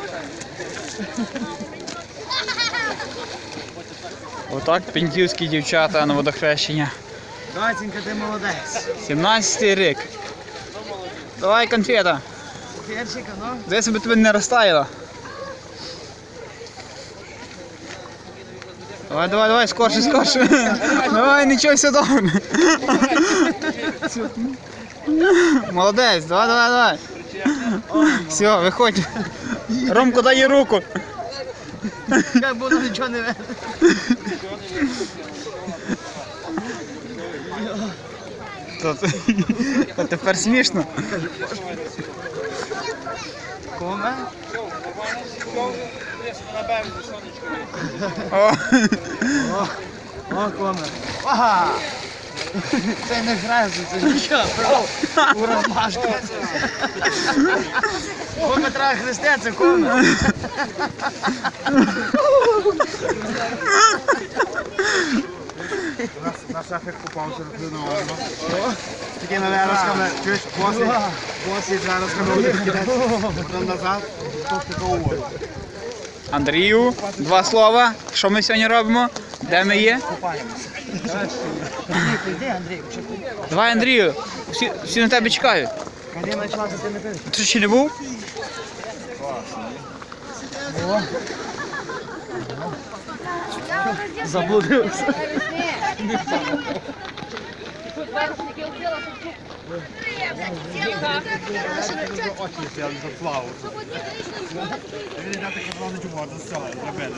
Отак пеньківські дівчата на водохрещення. Датінька, ти молодець. 17 рік. Давай конфета. Перчика, ну. Десь би тебе не розтаяло. Давай, давай, давай, скорше, скорше. Давай, нічого все добре. Молодець, давай, давай, давай. Все, виходь. Ромко дай їй руку. Як буду нічого не. То, то тепер смішно. Коме? О, О, коме. Ага! Це не грає, це нічого. Ура, Машка. Коме треба хрестеться, коме. На шафі купався рухливо. Такими виразками, чуєш, босий, босий з виразками один кидає, потім назад, тут такого воду. Андрію, два слова. Що ми сьогодні робимо? Де ми є? Давай, Андрію. Всі, всі на тебе чекають. Ти ще не був? Заблудився. Очі стояли за славу. Він йде так зразу чого, за все, зробили.